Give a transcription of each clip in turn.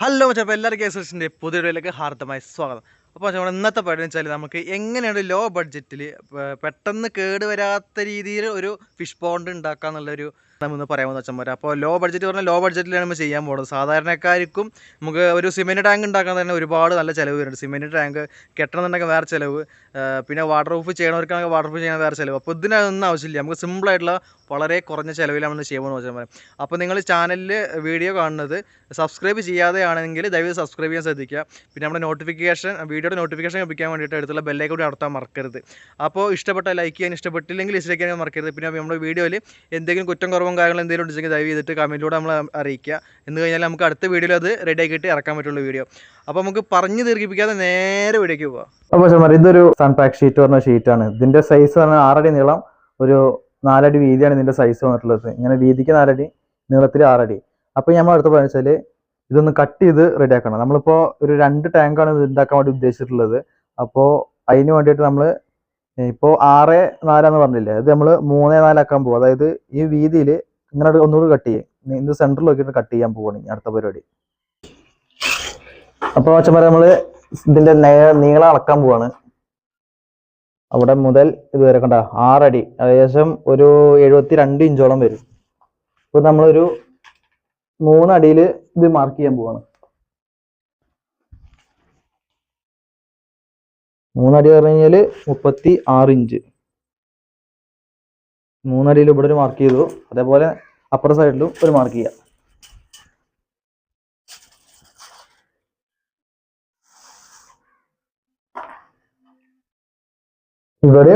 Hello മച്ചപ്പോൾ എല്ലാവർക്കും കേസിന്റെ പുതിയ വീഡിയോയിലേക്ക് ഹാർദമായി സ്വാഗതം. അപ്പോൾ നമ്മൾ ഇന്നത്തെ പരിപാടി വെച്ചാൽ നമുക്ക് എങ്ങനെയാണ് ലോ ബഡ്ജറ്റിൽ പെട്ടെന്ന് കേട് വരാത്ത രീതിയിൽ ഒരു ഫിഷ് പോണ്ട് ഉണ്ടാക്കുക എന്നുള്ളൊരു നമ്മൊന്ന് പറയാമെന്ന് വെച്ചാൽ അപ്പോൾ ലോ ബഡ്ജറ്റ് പറഞ്ഞാൽ ലോ ബഡ്ജറ്റിലാണ് നമ്മൾ ചെയ്യാൻ പോകുന്നത്. സാധാരണക്കാർക്കും നമുക്ക് ഒരു സിമെന്റ് ടാങ്ക് ഉണ്ടാക്കാൻ തന്നെ ഒരുപാട് നല്ല ചിലവ് വരുന്നുണ്ട്. സിമെന്റ് ടാങ്ക് കെട്ടണമെന്നുണ്ടെങ്കിൽ വേറെ ചിലവ്. പിന്നെ വാട്ടർ പ്രൂഫ് ചെയ്യണവർക്കാണെങ്കിൽ വാട്ടർ പ്രൂഫ് ചെയ്യാൻ വേറെ ചിലവ്. അപ്പോൾ ഇതിനൊന്നും ആവശ്യമില്ല. നമുക്ക് സിമ്പിളായിട്ടുള്ള വളരെ കുറഞ്ഞ ചിലവിലാണ് നമ്മൾ ചെയ്യുമ്പോൾ വെച്ചാൽ അപ്പോൾ നിങ്ങൾ ചാനലിൽ വീഡിയോ കാണുന്നത് സബ്സ്ക്രൈബ് ചെയ്യാതെയാണെങ്കിൽ ദയവ് സബ്സ്ക്രൈബ് ചെയ്യാൻ ശ്രദ്ധിക്കുക. പിന്നെ നമ്മുടെ നോട്ടിഫിക്കേഷൻ വീഡിയോയുടെ നോട്ടിഫിക്കേഷൻ ലഭിക്കാൻ വേണ്ടിയിട്ട് അടുത്തുള്ള ബെല്ലേക്ക് കൂടി നടത്താൻ മറക്കരുത്. അപ്പോൾ ഇഷ്ടപ്പെട്ട ലൈക്ക് ചെയ്യാൻ ഇഷ്ടപ്പെട്ടില്ലെങ്കിൽ ഡിസ്ലൈക്ക് ചെയ്യാൻ മറക്കരുത്. പിന്നെ നമ്മുടെ വീഡിയോയിൽ എന്തെങ്കിലും കുറ്റം കുറവും കാര്യങ്ങളും എന്തെങ്കിലും ഉണ്ടെങ്കിൽ ദയവ് ചെയ്തിട്ട് കമന്റിലൂടെ നമ്മൾ അറിയിക്കുക. എന്ന് കഴിഞ്ഞാൽ നമുക്ക് അടുത്ത വീഡിയോയിൽ അത് റെഡി ആക്കിയിട്ട് ഇറക്കാൻ പറ്റുള്ളൂ വീഡിയോ അപ്പോൾ നമുക്ക് പറഞ്ഞു ദീർഘിപ്പിക്കാതെ നേരെ വീഡിയോക്ക് പോവാം. അപ്പോൾ ഇതൊരു സൺപാക്ക് ഷീറ്റ് പറഞ്ഞ ഷീറ്റാണ് ഇതിന്റെ സൈസ് പറഞ്ഞാൽ ആറടി നീളം ഒരു നാലടി വീതിയാണ് ഇതിന്റെ സൈസ് വന്നിട്ടുള്ളത്. ഇങ്ങനെ വീതിക്ക് നാലടി നീളത്തിൽ ആറടി. അപ്പോൾ നമ്മൾ അടുത്ത് വെച്ചാൽ ഇതൊന്ന് കട്ട് ചെയ്ത് റെഡി ആക്കണം. നമ്മളിപ്പോൾ ഒരു രണ്ട് ടാങ്കാണ് ഇത് ഉണ്ടാക്കാൻ വേണ്ടി ഉദ്ദേശിച്ചിട്ടുള്ളത്. അപ്പോൾ അതിന് വേണ്ടിയിട്ട് നമ്മൾ ഇപ്പോൾ ആറ് നാലാന്ന് പറഞ്ഞില്ലേ? അത് നമ്മൾ മൂന്ന് നാലാക്കാൻ പോകും അതായത് ഈ വീതിയിൽ ഇങ്ങനെ ഒന്നുകൂടി കട്ട് ചെയ്യും. ഇത് സെന്ററിൽ നോക്കിയിട്ട് കട്ട് ചെയ്യാൻ പോവാണ് അടുത്ത പരിപാടി. അപ്പോൾ ചുമര നമ്മൾ ഇതിന്റെ നേ- നീളം അളക്കാൻ പോവാണ്. അവിടെ മുതൽ ഇതുവരെ കണ്ട ആറടി. ഏകദേശം ഒരു എഴുപത്തി രണ്ട് ഇഞ്ചോളം വരും. ഇപ്പൊ നമ്മളൊരു മൂന്നടിയിൽ ഇത് മാർക്ക് ചെയ്യാൻ പോവാണ്. മൂന്നടി പറഞ്ഞു കഴിഞ്ഞാൽ മുപ്പത്തി ആറ് ഇഞ്ച്. മൂന്നടിയിൽ ഇവിടെ ഒരു മാർക്ക് ചെയ്തു. അതേപോലെ അപ്പുറ സൈഡിലും ഒരു മാർക്ക് ചെയ്യാം. ഇവിടെ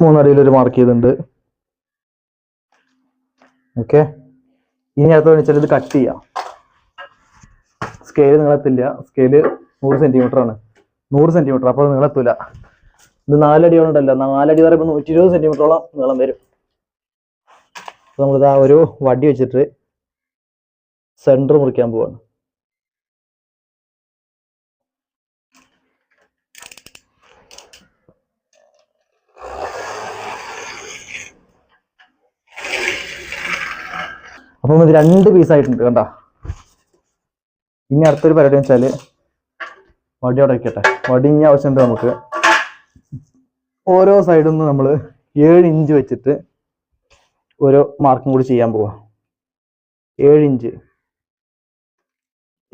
മൂന്നടിയിൽ ഒരു മാർക്ക് ചെയ്തിട്ടുണ്ട്. ഓക്കെ ഇനി അടുത്ത വെച്ചാൽ ഇത് കട്ട് ചെയ്യാം. സ്കെയിൽ നിങ്ങളെത്തില്ല സ്കെയിൽ നൂറ് സെന്റിമീറ്റർ ആണ്. നൂറ് സെന്റിമീറ്റർ അപ്പോൾ അത് നീളത്തില്ല ഇത് നാലടി ഉണ്ടല്ല നാലടി പറയുമ്പോൾ നൂറ്റി ഇരുപത് സെന്റിമീറ്ററോളം നീളം വരും. നമ്മളിത് ആ ഒരു വടി വെച്ചിട്ട് സെന്റർ മുറിക്കാൻ പോവാണ്. അപ്പം ഇത് രണ്ട് പീസ് ആയിട്ടുണ്ട് കണ്ട? ഇനി അടുത്തൊരു പരിപാടി വെച്ചാൽ വടി അവിടെ വെക്കട്ടെ. വടി ഇനി ആവശ്യമുണ്ട് നമുക്ക്. ഓരോ സൈഡിൽ നിന്ന് നമ്മൾ ഏഴ് ഇഞ്ച് വെച്ചിട്ട് ഓരോ മാർക്കും കൂടി ചെയ്യാൻ പോവാ. ഏഴ് ഇഞ്ച്.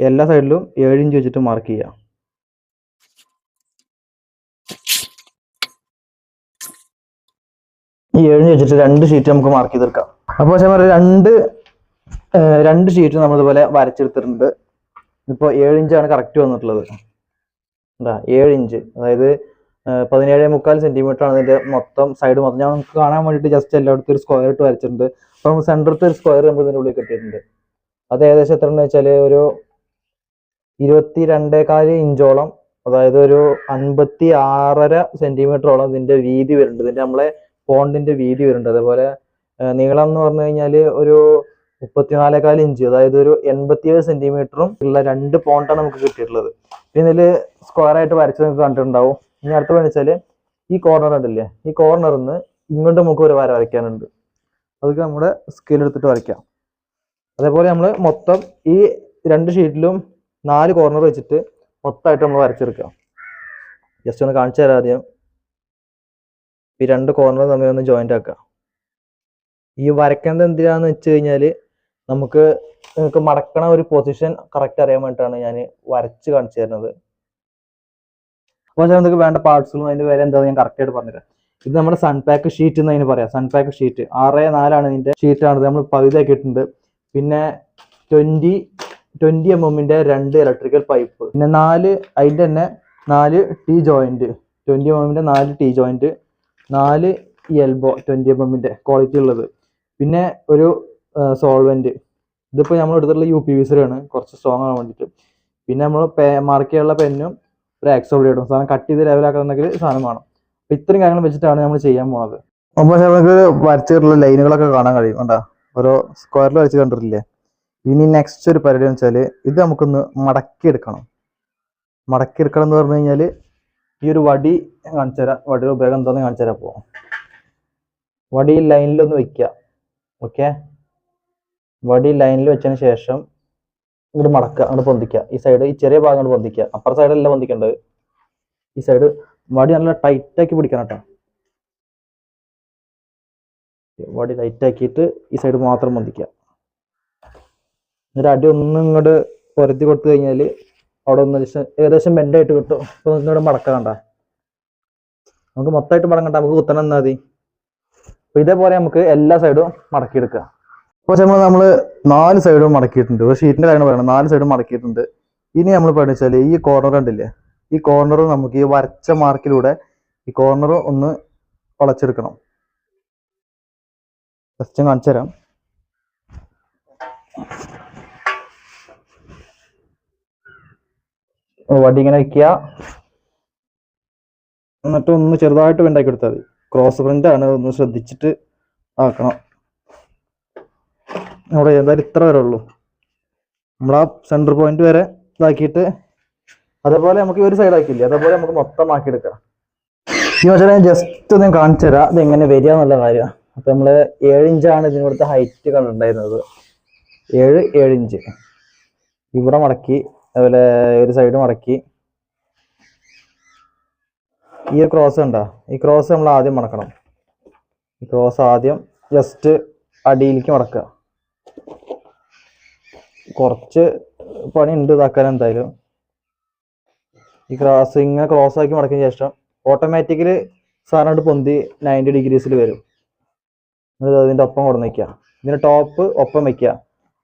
എല്ലാ സൈഡിലും ഏഴ് ഇഞ്ച് വെച്ചിട്ട് മാർക്ക് ചെയ്യാം. ഈ ഏഴ് വെച്ചിട്ട് രണ്ട് ഷീറ്റ് നമുക്ക് മാർക്ക് ചെയ്തെടുക്കാം. അപ്പോൾ പക്ഷേ രണ്ട് രണ്ട് ഷീറ്റ് നമ്മൾ ഇതുപോലെ വരച്ചെടുത്തിട്ടുണ്ട്. ഇപ്പോൾ ഏഴ് ഇഞ്ചാണ് കറക്റ്റ് വന്നിട്ടുള്ളത്. എന്താ ഏഴ് ഇഞ്ച് അതായത് പതിനേഴ് മുക്കാൽ സെന്റിമീറ്റർ ആണ് ഇതിന്റെ മൊത്തം സൈഡ് മൊത്തം. ഞാൻ നമുക്ക് കാണാൻ വേണ്ടിയിട്ട് ജസ്റ്റ് എല്ലായിടത്തും ഒരു സ്ക്വയർ ഇട്ട് വരച്ചിട്ടുണ്ട്. അപ്പോൾ നമുക്ക് സെന്ററത്തെ ഒരു സ്ക്വയർ നമുക്ക് ഇതിന്റെ ഉള്ളിൽ കിട്ടിയിട്ടുണ്ട്. അത് ഏകദേശം എത്ര എന്ന് വെച്ചാൽ ഒരു ഇരുപത്തി രണ്ടേകാൽ ഇഞ്ചോളം അതായത് ഒരു അൻപത്തി ആറര സെന്റിമീറ്ററോളം ഇതിന്റെ വീതി വരുന്നുണ്ട്. ഇതിന്റെ നമ്മളെ പോണ്ടിന്റെ വീതി വരുന്നുണ്ട്. അതേപോലെ നീളം എന്ന് പറഞ്ഞു കഴിഞ്ഞാൽ ഒരു മുപ്പത്തിനാലേകാൽ ഇഞ്ച് അതായത് ഒരു എൺപത്തിയേഴ് സെന്റിമീറ്ററും ഉള്ള രണ്ട് പോണ്ടാണ് നമുക്ക് കിട്ടിയിട്ടുള്ളത്. പിന്നെ ഇതിൽ സ്ക്വയർ ആയിട്ട് വരച്ച് നിങ്ങൾക്ക് കണ്ടിട്ടുണ്ടാവും. ഇനി അടുത്ത വെച്ചാൽ ഈ കോർണർ ഉണ്ടല്ലേ ഈ കോർണറിൽ നിന്ന് ഇങ്ങോട്ട് നമുക്ക് ഒരു വര വരയ്ക്കാനുണ്ട്. അതൊക്കെ നമ്മുടെ സ്കെയിൽ എടുത്തിട്ട് വരയ്ക്കാം. അതേപോലെ നമ്മൾ മൊത്തം ഈ രണ്ട് ഷീറ്റിലും നാല് കോർണർ വെച്ചിട്ട് മൊത്തമായിട്ട് നമ്മൾ വരച്ചെടുക്കാം. ജസ്റ്റ് ഒന്ന് കാണിച്ചു തരാം ആദ്യം. ഈ രണ്ട് കോർണർ തമ്മിൽ ഒന്ന് ജോയിന്റ് ആക്കാം. ഈ വരയ്ക്കേണ്ടത് എന്തിനാന്ന് വെച്ച് കഴിഞ്ഞാൽ നമുക്ക് നിങ്ങൾക്ക് മടക്കണ ഒരു പൊസിഷൻ കറക്റ്റ് അറിയാൻ വേണ്ടിയിട്ടാണ് ഞാൻ വരച്ച് കാണിച്ചു തരുന്നത്. അപ്പോൾ നമുക്ക് വേണ്ട പാർട്സുകളും അതിന്റെ വില എന്താണെന്ന് ഞാൻ കറക്റ്റ് ആയിട്ട് പറഞ്ഞുതരാം. ഇത് നമ്മുടെ സൺപാക്ക് ഷീറ്റ് എന്ന് അതിന് പറയാം. സൺപാക്ക് ഷീറ്റ് ആറ് നാലാണ് ഇതിന്റെ ഷീറ്റാണത് നമ്മൾ പകുതിയാക്കിയിട്ടുണ്ട് പിന്നെ ട്വന്റി ട്വന്റി എം എമ്മിന്റെ രണ്ട് ഇലക്ട്രിക്കൽ പൈപ്പ് പിന്നെ നാല് അതിന്റെ തന്നെ നാല് ടി ജോയിന്റ് ട്വന്റി എം എമ്മിന്റെ നാല് ടി ജോയിന്റ് നാല് എൽബോ ട്വന്റി എം എമ്മിന്റെ ക്വാളിറ്റി ഉള്ളത്. പിന്നെ ഒരു സോൾവെന്റ് ഇതിപ്പോൾ നമ്മൾ എടുത്തിട്ടുള്ള യു പി വി ആണ് കുറച്ച് സ്ട്രോങ് ആകാൻ വേണ്ടിയിട്ട്. പിന്നെ നമ്മൾ മാർക്ക് ചെയ്യാനുള്ള പെന്നും ഒരു ഇടും. സാധനം കട്ട് ചെയ്ത് ലെവലാക്കണമെങ്കിൽ സാധനം വേണം. അപ്പം ഇത്രയും കാര്യങ്ങൾ വെച്ചിട്ടാണ് നമ്മൾ ചെയ്യാൻ പോണത്. അപ്പോൾ നമുക്ക് വരച്ചിട്ടുള്ള ലൈനുകളൊക്കെ കാണാൻ കഴിയും. കണ്ടാ? ഓരോ സ്ക്വയറിൽ വരച്ച് കണ്ടിട്ടില്ലേ? ഇനി നെക്സ്റ്റ് ഒരു പരിപാടി എന്ന് വെച്ചാൽ ഇത് നമുക്കൊന്ന് മടക്കി എടുക്കണം മടക്കി എന്ന് പറഞ്ഞു കഴിഞ്ഞാൽ ഈ ഒരു വടി കാണിച്ചു തരാം. വടിയുടെ ഉപയോഗം എന്താണെന്ന് കാണിച്ചു തരാം അപ്പോൾ വടി ലൈനിലൊന്ന് വെക്കുക ഓക്കെ വടി ലൈനിൽ വെച്ചതിന് ശേഷം ഇങ്ങോട്ട് മടക്കുക അങ്ങോട്ട് പൊന്തിക്കുക. ഈ സൈഡ് ഈ ചെറിയ ഭാഗം അങ്ങോട്ട് പൊന്തിക്കുക. അപ്പുറ സൈഡല്ല പൊന്തിക്കേണ്ടത് ഈ സൈഡ് വടി നല്ല ടൈറ്റാക്കി പിടിക്കണം കേട്ടോ വടി ടൈറ്റ് ആക്കിയിട്ട് ഈ സൈഡ് മാത്രം പൊന്തിക്കുക. എന്നിട്ട് അടി ഒന്നും ഇങ്ങോട്ട് പൊരുത്തി കൊടുത്തു കഴിഞ്ഞാൽ അവിടെ ഒന്ന് ഏകദേശം- ബെൻഡായിട്ട് കിട്ടും. അപ്പോൾ ഇങ്ങോട്ട് മടക്ക കണ്ട. നമുക്ക് മൊത്തമായിട്ട് മടങ്ങണ്ട. നമുക്ക് കുത്തണം എന്നാ മതി. അപ്പൊ ഇതേപോലെ നമുക്ക് എല്ലാ സൈഡും മടക്കിയെടുക്കുക അപ്പോൾ നമ്മൾ നമ്മൾ നാല് സൈഡും മടക്കിയിട്ടുണ്ട്. ഒരു ഷീറ്റിന്റെ കാര്യം പറയണം നാല് സൈഡും മടക്കിയിട്ടുണ്ട്. ഇനി നമ്മൾ പഠിച്ചാൽ ഈ കോർണർ ഉണ്ടല്ലേ ഈ കോർണർ നമുക്ക് ഈ വരച്ച മാർക്കിലൂടെ ഈ കോർണർ ഒന്ന് വളച്ചെടുക്കണം. ജസ്റ്റ് കാണിച്ചു തരാം. വടി ഇങ്ങനെ വയ്ക്കുക എന്നിട്ട് ഒന്ന് ചെറുതായിട്ട് വെണ്ടാക്കി കൊടുത്താൽ മതി. ക്രോസ് പ്രിന്റ് ആണ് ഒന്ന് ശ്രദ്ധിച്ചിട്ട് ആക്കണം. അവിടെ എന്തായാലും ഇത്ര വരെ ഉള്ളൂ. നമ്മൾ ആ സെന്റർ പോയിന്റ് വരെ ഇതാക്കിയിട്ട് അതേപോലെ നമുക്ക് ഒരു സൈഡ് ആക്കിയില്ലേ? അതേപോലെ നമുക്ക് മൊത്തം ആക്കിയെടുക്കാം ഈ പക്ഷേ ഞാൻ ജസ്റ്റ് ഒന്ന് കാണിച്ചു തരാം ഇത് എങ്ങനെ വരിക എന്നുള്ള കാര്യമാണ് അപ്പൊ നമ്മൾ ഏഴ് ഇഞ്ചാണ് ഇതിനടുത്ത് ഹൈറ്റ് കണ്ടുണ്ടായിരുന്നത് ഏഴ് ഏഴ് ഇഞ്ച് ഇവിടെ മടക്കി അതുപോലെ ഒരു സൈഡ് മടക്കി. ഈ ക്രോസ് ഉണ്ടോ ഈ ക്രോസ് നമ്മൾ ആദ്യം മടക്കണം. ഈ ക്രോസ് ആദ്യം ജസ്റ്റ് അടിയിലേക്ക് മടക്കുക. കുറച്ച് പണി ഉണ്ട് ഇതാക്കാൻ എന്തായാലും. ഈ ക്രോസ് ഇങ്ങനെ ക്രോസ് ആക്കി മടക്കിയ ശേഷം ഓട്ടോമാറ്റിക്കലി സാധനം പൊന്തി നയന്റി ഡിഗ്രീസിൽ വരും. എന്നിട്ട് അതിന്റെ ഒപ്പം കൊടുന്ന് വയ്ക്കുക ഇതിന്റെ ടോപ്പ് ഒപ്പം വയ്ക്കുക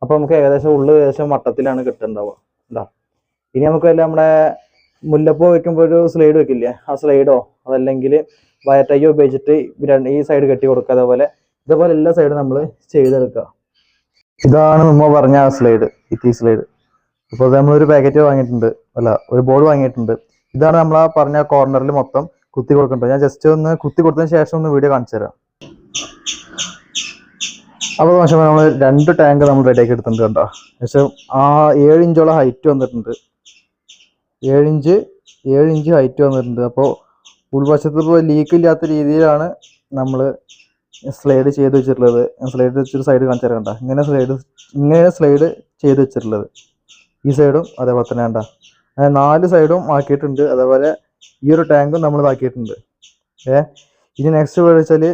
അപ്പം നമുക്ക് ഏകദേശം ഉള്ളു ഏകദേശം മട്ടത്തിലാണ് കിട്ടുന്നുണ്ടാവുക എന്താ ഇനി നമുക്ക് വല്ല നമ്മുടെ മുല്ലപ്പൂ വെക്കുമ്പോൾ ഒരു സ്ലൈഡ് വെക്കില്ലേ? ആ സ്ലൈഡോ അതല്ലെങ്കിൽ വയറ്റയ്യോ ഉപയോഗിച്ചിട്ട് ഈ സൈഡ് കെട്ടി കൊടുക്കുക. അതേപോലെ ഇതേപോലെ എല്ലാ സൈഡും നമ്മൾ ചെയ്തെടുക്കുക. ഇതാണ് നമ്മൾ പറഞ്ഞ ആ സ്ലൈഡ് ഈ സ്ലൈഡ് അപ്പോൾ അത് നമ്മളൊരു പാക്കറ്റ് വാങ്ങിയിട്ടുണ്ട്. അല്ല ഒരു ബോർഡ് വാങ്ങിയിട്ടുണ്ട്. ഇതാണ് നമ്മൾ ആ പറഞ്ഞ കോർണറിൽ മൊത്തം കുത്തി കൊടുക്കേണ്ടത് ഞാൻ ജസ്റ്റ് ഒന്ന് കുത്തി കൊടുത്തതിന് ശേഷം ഒന്ന് വീഡിയോ കാണിച്ചു തരാം. അപ്പോൾ പക്ഷേ നമ്മൾ രണ്ട് ടാങ്ക് നമ്മൾ റെഡിയാക്കി എടുത്തിട്ടുണ്ട് കേട്ടോ പക്ഷേ ആ ഏഴ് ഇഞ്ചോളം ഹൈറ്റ് വന്നിട്ടുണ്ട്. ഏഴ് ഇഞ്ച് ഏഴ് ഇഞ്ച് ഹൈറ്റ് വന്നിട്ടുണ്ട്. അപ്പോൾ ഉൾവശത്ത് ഇപ്പോൾ ലീക്ക് ഇല്ലാത്ത രീതിയിലാണ് നമ്മൾ സ്ലൈഡ് ചെയ്ത് വെച്ചിട്ടുള്ളത്. സ്ലൈഡ് വെച്ചൊരു സൈഡ് കാണിച്ചു തരാം കണ്ടോ. ഇങ്ങനെ സ്ലൈഡ് ഇങ്ങനെ സ്ലൈഡ് ചെയ്ത് വെച്ചിട്ടുള്ളത്. ഈ സൈഡും അതേപോലെ തന്നെ കണ്ട. അങ്ങനെ നാല് സൈഡും ആക്കിയിട്ടുണ്ട്. അതേപോലെ ഈ ഒരു ടാങ്കും നമ്മൾ ഇതാക്കിയിട്ടുണ്ട്. ഏ? ഇനി നെക്സ്റ്റ് വെച്ചാൽ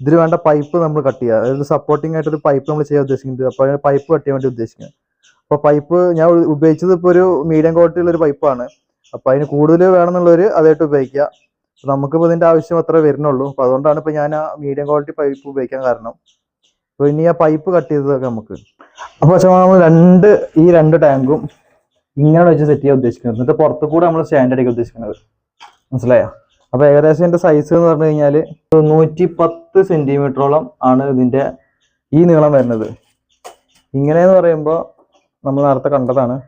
ഇതിൽ വേണ്ട പൈപ്പ് നമ്മൾ കട്ട് ചെയ്യുക. അതായത് സപ്പോർട്ടിംഗ് ആയിട്ടൊരു പൈപ്പ് നമ്മൾ ചെയ്യാൻ ഉദ്ദേശിക്കുന്നത്. അപ്പോൾ അതിന് പൈപ്പ് കട്ട് ചെയ്യാൻ വേണ്ടി ഉദ്ദേശിക്കുന്നത് അപ്പോൾ പൈപ്പ് ഞാൻ ഉപയോഗിച്ചത് ഇപ്പോൾ ഒരു മീഡിയം ക്വാളിറ്റിയുള്ള ഒരു പൈപ്പാണ് അപ്പോൾ അതിന് കൂടുതൽ വേണമെന്നുള്ളവർ അതായിട്ട് ഉപയോഗിക്കുക. നമുക്കിപ്പോൾ ഇതിന്റെ ആവശ്യം അത്ര വരുന്നുള്ളൂ. അപ്പോൾ അതുകൊണ്ടാണ് ഇപ്പോൾ ഞാൻ ആ മീഡിയം ക്വാളിറ്റി പൈപ്പ് ഉപയോഗിക്കാൻ കാരണം. അപ്പോൾ ഇനി ആ പൈപ്പ് കട്ട് ചെയ്തതൊക്കെ നമുക്ക്. അപ്പോൾ പക്ഷേ നമ്മൾ രണ്ട് ഈ രണ്ട് ടാങ്കും ഇങ്ങനെ വെച്ച് സെറ്റ് ചെയ്യാൻ ഉദ്ദേശിക്കുന്നത്. എന്നിട്ട് പുറത്ത് കൂടെ നമ്മൾ സ്റ്റാൻഡ് അടിക്കാൻ ഉദ്ദേശിക്കുന്നത്. മനസ്സിലായോ? അപ്പോൾ ഏകദേശം ഇതിന്റെ സൈസ് എന്ന് പറഞ്ഞു കഴിഞ്ഞാൽ നൂറ്റി പത്ത് സെന്റിമീറ്ററോളം ആണ് ഇതിന്റെ ഈ നീളം വരുന്നത്. ഇങ്ങനെയെന്ന് പറയുമ്പോൾ നമ്മൾ നേരത്തെ കണ്ടതാണ്.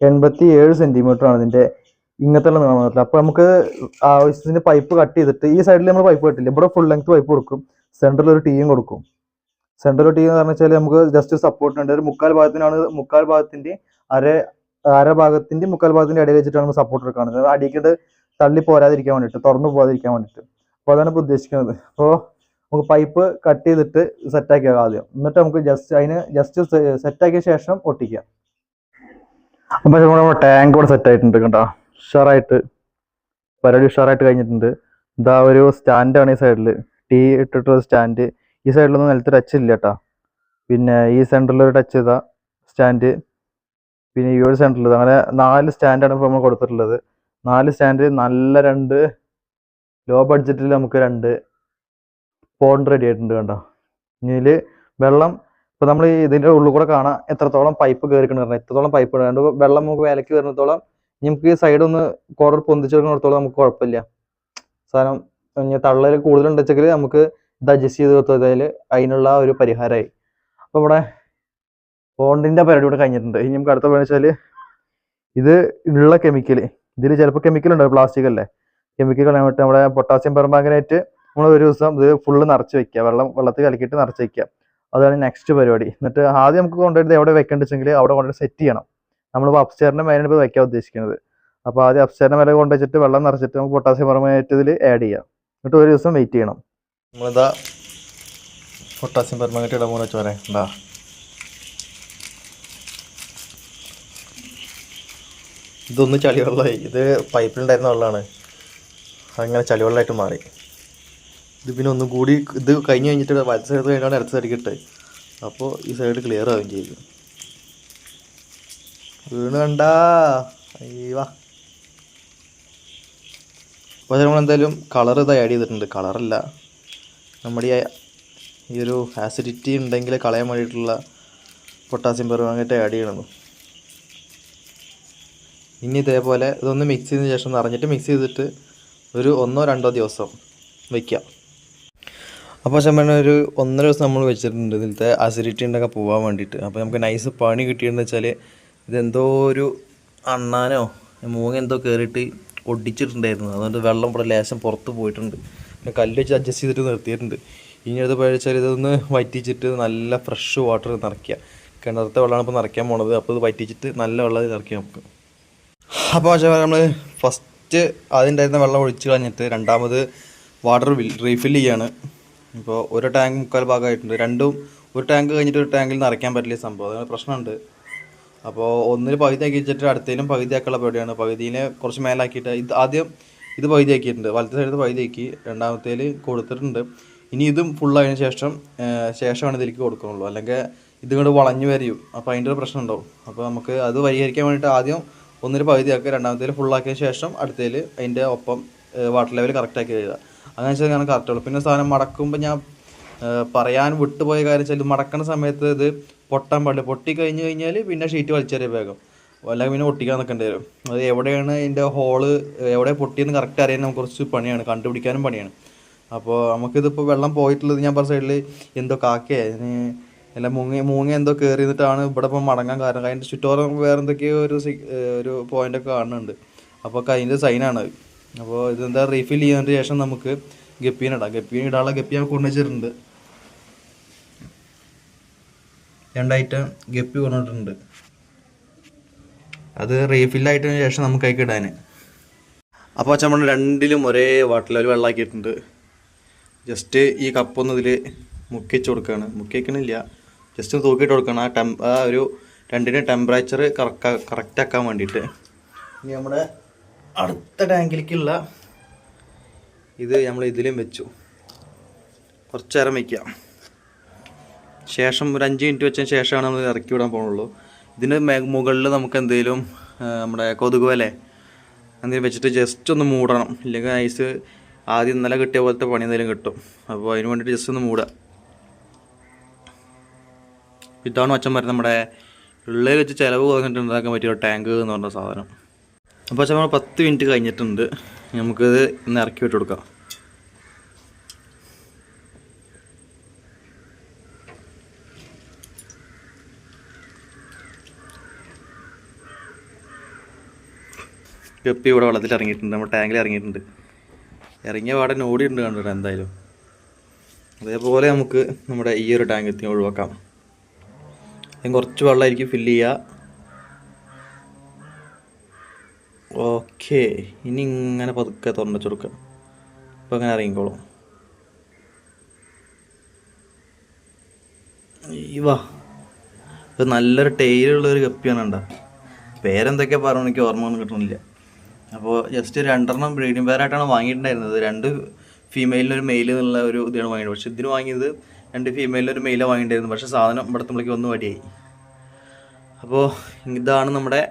എൺപത്തി ഏഴ് സെന്റിമീറ്റർ ആണ് ഇതിന്റെ ഇങ്ങനത്തെ നീളം വന്നിട്ടുള്ളത് അപ്പൊ നമുക്ക് ആവശ്യത്തിന് പൈപ്പ് കട്ട് ചെയ്തിട്ട് ഈ സൈഡിൽ നമ്മൾ പൈപ്പ് കട്ടില്ല ഇവിടെ ഫുൾ ലെങ്ത് പൈപ്പ് കൊടുക്കും. സെന്ററിൽ ഒരു ടീയും കൊടുക്കും. സെന്ററിൽ ടീ എന്ന് പറഞ്ഞാൽ നമുക്ക് ജസ്റ്റ് സപ്പോർട്ട് ഉണ്ട്. ഒരു മുക്കാൽ ഭാഗത്തിനാണ് മുക്കാൽ ഭാഗത്തിന്റെ അര അര ഭാഗത്തിന്റെ മുക്കാൽ ഭാഗത്തിന്റെ ഇടയിൽ വെച്ചിട്ടാണ് നമ്മൾ സപ്പോർട്ട് എടുക്കുന്നത് അടിക്കട്ട് തള്ളി പോരാതിരിക്കാൻ വേണ്ടിട്ട് തുറന്നു പോകാതിരിക്കാൻ വേണ്ടിയിട്ട് അപ്പോൾ അതാണ് ഇപ്പോൾ ഉദ്ദേശിക്കുന്നത്. അപ്പോൾ നമുക്ക് പൈപ്പ് കട്ട് ചെയ്തിട്ട് സെറ്റ് സെറ്റാക്കിയ ആദ്യം. എന്നിട്ട് നമുക്ക് ജസ്റ്റ് അതിന് ജസ്റ്റ് സെറ്റ് ആക്കിയ ശേഷം ഒട്ടിക്കാം അപ്പോൾ നമ്മുടെ ടാങ്ക് കൂടെ സെറ്റ് ആയിട്ടുണ്ട് കണ്ടോ? ഉഷാറായിട്ട് പരിപാടി ഉഷാറായിട്ട് കഴിഞ്ഞിട്ടുണ്ട്. ഇതാ ഒരു സ്റ്റാൻഡാണ് ഈ സൈഡിൽ ടീ ഇട്ടിട്ടുള്ള സ്റ്റാൻഡ് ഈ സൈഡിലൊന്നും നിലത്ത് ടച്ച് ഇല്ല കേട്ടോ പിന്നെ ഈ സെന്ററിൽ ഒരു ടച്ച് ചെയ്താ സ്റ്റാൻഡ് പിന്നെ ഈ ഒരു സെന്ററിൽ അങ്ങനെ നാല് സ്റ്റാൻഡാണ് ഇപ്പോൾ നമ്മൾ കൊടുത്തിട്ടുള്ളത്. നാല് സ്റ്റാൻഡ് നല്ല രണ്ട് ലോ ബഡ്ജറ്റിൽ നമുക്ക് രണ്ട് പോണ്ട് റെഡി ആയിട്ടുണ്ട് കണ്ടോ. ഇതിൽ വെള്ളം ഇപ്പോൾ നമ്മൾ ഇതിന്റെ ഉള്ളിൽ കൂടെ കാണാം എത്രത്തോളം പൈപ്പ് കയറിക്കണം പറഞ്ഞാൽ എത്രത്തോളം പൈപ്പ് ഇടാണ്ട് വെള്ളം നമുക്ക് വിലക്ക് വരുന്നിടത്തോളം ഇനി നമുക്ക് സൈഡ് ഒന്ന് കോർണർ പൊന്തിച്ചെടുക്കുന്നിടത്തോളം നമുക്ക് കുഴപ്പമില്ല. സാധനം ഇനി തള്ളൽ കൂടുതലുണ്ടെച്ചെങ്കിൽ നമുക്ക് ഇത് അഡ്ജസ്റ്റ് ചെയ്ത് കൊടുത്തതിൽ അതിനുള്ള ഒരു പരിഹാരമായി. അപ്പോൾ ഇവിടെ ബോണ്ടിന്റെ പരിപാടി ഇവിടെ കഴിഞ്ഞിട്ടുണ്ട്. ഇനി നമുക്ക് അടുത്ത പണി വെച്ചാൽ ഇത് ഉള്ള കെമിക്കൽ ഇതിൽ ചിലപ്പോൾ കെമിക്കൽ ഉണ്ടാവും പ്ലാസ്റ്റിക് അല്ലേ? കെമിക്കൽ കളയാൻ വേണ്ടി നമ്മുടെ പൊട്ടാസ്യം പെർമാംഗനേറ്റ് നമ്മൾ ഒരു ദിവസം ഇത് ഫുള്ള് നിറച്ച് വെക്കുക. വെള്ളം വെള്ളത്തിൽ കലക്കിയിട്ട് നിറച്ച് വെക്കുക. അതാണ് നെക്സ്റ്റ് പരിപാടി. എന്നിട്ട് ആദ്യം നമുക്ക് കൊണ്ടുപോയിട്ട് എവിടെ വെക്കേണ്ടതെങ്കിൽ അവിടെ കൊണ്ടുപോയി സെറ്റ് ചെയ്യണം. നമ്മൾ അപ്സ്റ്റേറിന്റെ മേലാണ് ഇപ്പോൾ വെക്കാൻ ഉദ്ദേശിക്കുന്നത്. അപ്പോൾ ആദ്യം അപ്സ്റ്റേറിന്റെ മേലെ കൊണ്ടുവച്ചിട്ട് വെള്ളം നിറച്ചിട്ട് നമുക്ക് പൊട്ടാസ്യം പെർമനേറ്റ് ഇതിൽ ആഡ് ചെയ്യാം. എന്നിട്ട് ഒരു ദിവസം വെയിറ്റ് ചെയ്യണം. നമ്മളിതാ പൊട്ടാസ്യം പെർമനേറ്റ് ഇടാൻ പോകുന്ന ചോര എന്താ ഇതൊന്ന് ചളിവെള്ളമായി. ഇത് പൈപ്പിലുണ്ടായിരുന്ന വെള്ളമാണ് അങ്ങനെ ചളിവെള്ളമായിട്ട് മാറി. ഇത് പിന്നെ ഒന്നും കൂടി ഇത് കഴിഞ്ഞ് കഴിഞ്ഞിട്ട് വലത്ത് സൈഡ് കഴിഞ്ഞാണ് ഇടത്ത് സൈഡ് കിട്ടുക അപ്പോൾ ഈ സൈഡ് ക്ലിയർ ആവുകയും ചെയ്തു വീണ് കണ്ടാ. അയ്യവാ എന്തായാലും കളർ ഇത് ആഡ് ചെയ്തിട്ടുണ്ട്. കളറല്ല നമ്മുടെ ഈ ഒരു ആസിഡിറ്റി ഉണ്ടെങ്കിൽ കളയാൻ വേണ്ടിയിട്ടുള്ള പൊട്ടാസ്യം പെർമാങ്ങറ്റ് ആഡ് ചെയ്യണം ഇനി ഇതേപോലെ ഇതൊന്ന് മിക്സ് ചെയ്തതിന് ശേഷം നിറഞ്ഞിട്ട് മിക്സ് ചെയ്തിട്ട് ഒരു ഒന്നോ രണ്ടോ ദിവസം വയ്ക്കാം. അപ്പോൾ ചെമ്മണ്ണ ഒരു ഒന്നര ദിവസം നമ്മൾ വെച്ചിട്ടുണ്ട് ഇതിലത്തെ അസിഡിറ്റി ഉണ്ടൊക്കെ പോകാൻ വേണ്ടിയിട്ട്. അപ്പോൾ നമുക്ക് നൈസ് പണി കിട്ടിയെന്ന് വെച്ചാൽ ഇതെന്തോ ഒരു അണ്ണാനോ മൂങ്ങ എന്തോ കയറിയിട്ട് ഒടിച്ചിട്ടുണ്ടായിരുന്നു. അതുകൊണ്ട് വെള്ളം ഇവിടെ ലേശം പുറത്ത് പോയിട്ടുണ്ട്. പിന്നെ കല്ല് വെച്ച് അഡ്ജസ്റ്റ് ചെയ്തിട്ട് നിർത്തിയിട്ടുണ്ട്. ഇനി അത് പഴിച്ചാൽ ഇതൊന്ന് വറ്റിച്ചിട്ട് നല്ല ഫ്രഷ് വാട്ടർ നിറയ്ക്കുക. കിണറത്തെ വെള്ളമാണ് ഇപ്പോൾ നിറയ്ക്കാൻ പോണത്. അപ്പോൾ ഇത് വറ്റിച്ചിട്ട് നല്ല വെള്ളം നിറയ്ക്കാം നമുക്ക്. അപ്പോൾ പക്ഷേ നമ്മൾ ഫസ്റ്റ് അതിന്റെ വെള്ളം ഒഴിച്ച് കളഞ്ഞിട്ട് രണ്ടാമത് വാട്ടർ റീഫിൽ ചെയ്യാണ്. ഇപ്പോൾ ഒരു ടാങ്ക് മുക്കാൽ ഭാഗമായിട്ടുണ്ട്. രണ്ടും ഒരു ടാങ്ക് കഴിഞ്ഞിട്ട് ഒരു ടാങ്കിൽ നിറയ്ക്കാൻ പറ്റില്ല സംഭവം. അതൊരു പ്രശ്നമുണ്ട്. അപ്പോൾ ഒന്നിൽ പകുതിയാക്കി വെച്ചിട്ട് അടുത്തതിലും പകുതിയാക്കുള്ള പരിപാടിയാണ്. പകുതിനെ കുറച്ച് മേലാക്കിയിട്ട് ഇത് ആദ്യം ഇത് പകുതിയാക്കിയിട്ടുണ്ട് വലത്തെ സൈഡിൽ പകുതിയാക്കി രണ്ടാമത്തേൽ കൊടുത്തിട്ടുണ്ട്. ഇനി ഇതും ഫുള്ളായതിനു ശേഷം ശേഷമാണ് ഇതിലേക്ക് കൊടുക്കുന്നുള്ളൂ അല്ലെങ്കിൽ ഇതിങ്ങോട്ട് വളഞ്ഞു വരും അപ്പോൾ അതിന്റെ ഒരു പ്രശ്നം ഉണ്ടാവും. അപ്പോൾ നമുക്ക് അത് പരിഹരിക്കാൻ വേണ്ടിയിട്ട് ആദ്യം ഒന്നിൽ പകുതിയാക്കുക രണ്ടാമത്തേൽ ഫുള്ളാക്കിയ ശേഷം അടുത്തതിൽ അതിന്റെ ഒപ്പം വാട്ടർ ലെവൽ കറക്റ്റാക്കി എഴുതുക അങ്ങനെ വെച്ചാൽ ഞാൻ കറക്റ്റുള്ളൂ പിന്നെ സാധനം മടക്കുമ്പോൾ ഞാൻ പറയാൻ വിട്ടുപോയ കാര്യം വെച്ചാൽ മടക്കുന്ന സമയത്ത് ഇത് പൊട്ടാൻ പാടില്ല. പൊട്ടി കഴിഞ്ഞ് കഴിഞ്ഞാൽ പിന്നെ ഷീറ്റ് വലിച്ചെറിയ വേഗം. അല്ലെങ്കിൽ പിന്നെ ഒട്ടിക്കാൻ നിൽക്കേണ്ടി വരും. അത് എവിടെയാണ് അതിന്റെ ഹോൾ എവിടെ പൊട്ടിയെന്ന് കറക്റ്റ് അറിയാൻ നമുക്ക് കുറച്ച് പണിയാണ്. കണ്ടുപിടിക്കാനും പണിയാണ്. അപ്പോൾ നമുക്കിതിപ്പോൾ വെള്ളം പോയിട്ടുള്ളത് ഞാൻ പറഞ്ഞ സൈഡിൽ എന്തോ കാക്കയെ. അല്ല മൂങ്ങ മൂങ്ങ എന്തോ കയറി നിന്നിട്ടാണ് ഇവിടെ ഇപ്പം മടങ്ങാൻ കാരണം. അതിന്റെ ചുറ്റോറം വേറെ എന്തൊക്കെയോ ഒരു ഒരു പോയിന്റൊക്കെ കാണുന്നുണ്ട്. അപ്പോൾ അതിന്റെ സൈനാണ് അപ്പോൾ ഇതെന്താ റീഫിൽ ചെയ്യുന്നതിന് ശേഷം നമുക്ക് ഗപ്പീനിടാം ഗപ്പീനിടാനുള്ള ഗപ്പി ഞാൻ കൊണ്ടുവച്ചിട്ടുണ്ട്. രണ്ടൈറ്റം ഗപ്പി കൊണ്ടിട്ടുണ്ട് അത് റീഫില്ലായിട്ടതിന് ശേഷം നമുക്ക് ഇടാൻ അപ്പോൾ നമ്മൾ രണ്ടിലും ഒരേ വാട്ടിൽ ഒരു വെള്ളമാക്കിയിട്ടുണ്ട് ജസ്റ്റ് ഈ കപ്പൊന്ന് ഇതിൽ മുക്കിച്ച് കൊടുക്കുകയാണ് മുക്കിക്കണില്ല ജസ്റ്റ് തൂക്കിയിട്ട് കൊടുക്കണം. ആ ടെം ആ ഒരു രണ്ടിന്റെ ടെമ്പറേച്ചർ കറക്റ്റ് കറക്റ്റാക്കാൻ വേണ്ടിയിട്ട്. ഇനി നമ്മുടെ അടുത്ത ടാങ്കിലേക്കുള്ള ഇത് നമ്മൾ ഇതിലും വെച്ചു. കുറച്ച് നേരം വയ്ക്കാം ശേഷം ഒരു അഞ്ച് മിനിറ്റ് വെച്ചതിന് ശേഷമാണ് നമ്മൾ ഇറക്കി വിടാൻ പോകുള്ളൂ ഇതിന് മുകളിൽ നമുക്ക് എന്തെങ്കിലും നമ്മുടെ കൊതുക് വല എന്തെങ്കിലും വെച്ചിട്ട് ജസ്റ്റ് ഒന്ന് മൂടണം. ഇല്ലെങ്കിൽ ഐസ് ആദ്യം ഇന്നലെ കിട്ടിയ പോലത്തെ പണി എന്തെങ്കിലും കിട്ടും. അപ്പോൾ അതിന് വേണ്ടിയിട്ട് ജസ്റ്റ് ഒന്ന് മൂടുക ഇതാണ് അച്ഛൻ പറയുന്നത് നമ്മുടെ ഉള്ളിൽ വെച്ച് ചിലവ് കുറഞ്ഞിട്ട് ഉണ്ടാക്കാൻ പറ്റിയ ടാങ്ക് എന്ന് പറഞ്ഞ സാധനം. അപ്പോൾ നമ്മൾ പത്ത് മിനിറ്റ് കഴിഞ്ഞിട്ടുണ്ട്. നമുക്കിത് ഇന്ന് ഇറക്കി വിട്ട് കൊടുക്കാം. ഗപ്പി ഇവിടെ വെള്ളത്തിൽ ഇറങ്ങിയിട്ടുണ്ട് നമ്മുടെ ടാങ്കിൽ ഇറങ്ങിയിട്ടുണ്ട്. ഇറങ്ങിയ പാടെ ഓടിയിട്ടുണ്ട് കണ്ടിട്ട് എന്തായാലും. അതേപോലെ നമുക്ക് നമ്മുടെ ഈ ഒരു ടാങ്ക് എത്തി ഒഴിവാക്കാം. കുറച്ച് വെള്ളമായിരിക്കും ഫില്ല് ചെയ്യുക ഓക്കെ ഇനി ഇങ്ങനെ പതുക്കെ തുറന്നു കൊടുക്കുക അങ്ങനെ ഇറങ്ങിക്കോളും. ഈ വാ ഇത് നല്ലൊരു ടൈലുള്ളൊരു കപ്പിയാണ് ഉണ്ടാ കണ്ട. പേരെന്തൊക്കെയാ പറഞ്ഞു എനിക്ക് ഓർമ്മ ഒന്നും കിട്ടണില്ല. അപ്പോൾ ജസ്റ്റ് രണ്ടെണ്ണം ബ്രീഡിംഗ് പേരായിട്ടാണ് വാങ്ങിയിട്ടുണ്ടായിരുന്നത്. രണ്ട് ഫീമെയിലിനൊരു മെയിൽ എന്നുള്ള ഒരു ഇതാണ് വാങ്ങിയത്. പക്ഷെ ഇതിന് വാങ്ങിയത് രണ്ട് ഫീമെയിലിനൊരു മെയിലാണ് വാങ്ങിയിട്ടുണ്ടായിരുന്നു. പക്ഷെ സാധനം ഇവിടത്തുമ്പോഴേക്ക് ഒന്ന് വടിയായി. അപ്പോൾ ഇതാണ് നമ്മുടെ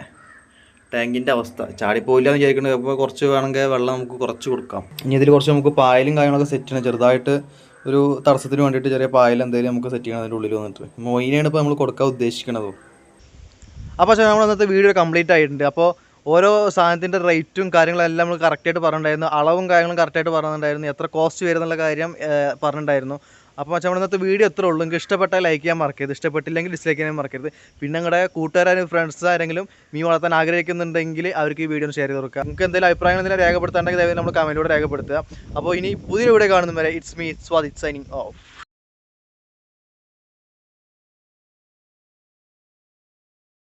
ടാങ്കിന്റെ അവസ്ഥ. ചാടിപ്പോയില്ല എന്ന് വിചാരിക്കുന്നത് അപ്പോൾ കുറച്ച് വേണമെങ്കിൽ വെള്ളം നമുക്ക് കുറച്ച് കൊടുക്കാം. ഇനി ഇതിൽ കുറച്ച് നമുക്ക് പായലും കാര്യങ്ങളൊക്കെ സെറ്റ് ചെയ്യണം. ചെറുതായിട്ട് ഒരു തടസ്സത്തിന് വേണ്ടിയിട്ട് ചെറിയ പായൽ എന്തെങ്കിലും നമുക്ക് സെറ്റ് ചെയ്യണം അതിന്റെ ഉള്ളിൽ വന്നിട്ട്. മൊയിനെയാണ് ഇപ്പോൾ നമ്മൾ കൊടുക്കാൻ ഉദ്ദേശിക്കുന്നത് അപ്പോൾ നമ്മൾ ഇന്നത്തെ വീഡിയോ കംപ്ലീറ്റ് ആയിട്ടുണ്ട്. അപ്പോൾ ഓരോ സാധനത്തിന്റെ റേറ്റും കാര്യങ്ങളെല്ലാം നമ്മൾ കറക്റ്റായിട്ട് പറഞ്ഞിട്ടുണ്ടായിരുന്നു. അളവും കാര്യങ്ങളും കറക്റ്റായിട്ട് പറഞ്ഞിട്ടുണ്ടായിരുന്നു. എത്ര കോസ്റ്റ് വരുന്നുള്ള കാര്യം പറഞ്ഞിട്ടുണ്ടായിരുന്നു. അപ്പോൾ നമ്മുടെ ഇന്നത്തെ വീഡിയോ എത്ര ഉള്ളൂ. നിങ്ങൾക്ക് ഇഷ്ടപ്പെട്ടാൽ ലൈക്ക് ചെയ്യാൻ മറക്കരുത്. ഇഷ്ടപ്പെട്ടില്ലെങ്കിൽ ഡിസ്ലൈക്ക് ചെയ്യാൻ മറക്കരുത്. പിന്നെ നിങ്ങളുടെ കൂട്ടുകാരും ഫ്രണ്ട്സ് ആരെങ്കിലും മീ വളർത്താൻ ആഗ്രഹിക്കുന്നുണ്ടെങ്കിൽ അവർക്ക് ഈ വീഡിയോ ഷെയർ ചെയ്ത് കൊടുക്കുക. നിങ്ങൾക്ക് എന്തെങ്കിലും അഭിപ്രായങ്ങൾ എന്തെങ്കിലും രേഖപ്പെടുത്താണ്ടെങ്കിൽ നമ്മൾ കമന്റിലൂടെ രേഖപ്പെടുത്തുക. അപ്പോൾ ഇനി പുതിയ വീഡിയോ കാണുന്നവരെ it's me Swadith signing off